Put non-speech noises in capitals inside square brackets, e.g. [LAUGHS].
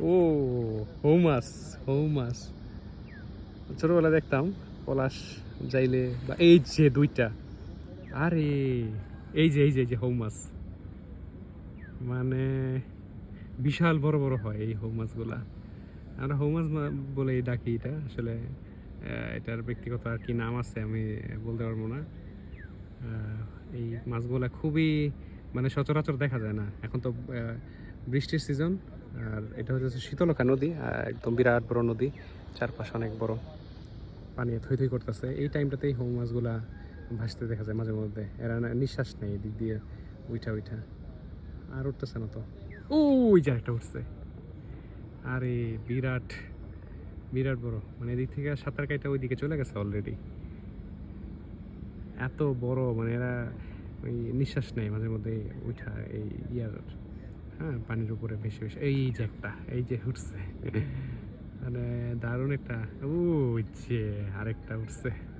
ও হৌ মাছ হৌ মাছ ছোটবেলা দেখতাম পলাশ যাইলে বা এই যে দুইটা। আরে, এই যে এই যে এই যে মানে বিশাল বড় বড় হয় এই হৌ মাছগুলা আমরা হৌ মাছ মা- বলেই ডাকি এটা। আসলে এটার ব্যক্তিগত আর কি নাম আছে আমি বলতে পারব না। এই মাছগুলা খুবই মানে সচরাচর দেখা যায় না। এখন তো বৃষ্টির সিজন আর এটা হচ্ছে শীতলক্ষা নদী একদম বিরাট বড় নদী, চারপাশে অনেক বড়। পানি থই থই করতেছে। এই টাইমটাতেই হৌ মাছগুলা ভাসতে দেখা যায় মাঝে মধ্যে। এরা নিঃশ্বাস নেই এদিক দিয়ে, উইঠা উইঠা। আর উঠতেছে না তো। ওই যে একটা উঠছে। আরে, বিরাট বিরাট বড়। মানে এদিক থেকে সাঁতার কাইটা ওইদিকে চলে গেছে অলরেডি এত বড় মানে এরা ওই নিঃশ্বাস নেই মাঝে মধ্যে উঠা এই ইয়ার। হ্যাঁ পানির উপরে বেশি বেশি এই যে একটা এই যে উঠছে। [LAUGHS] মানে দারুণ একটা ও যে আরেকটা উঠছে।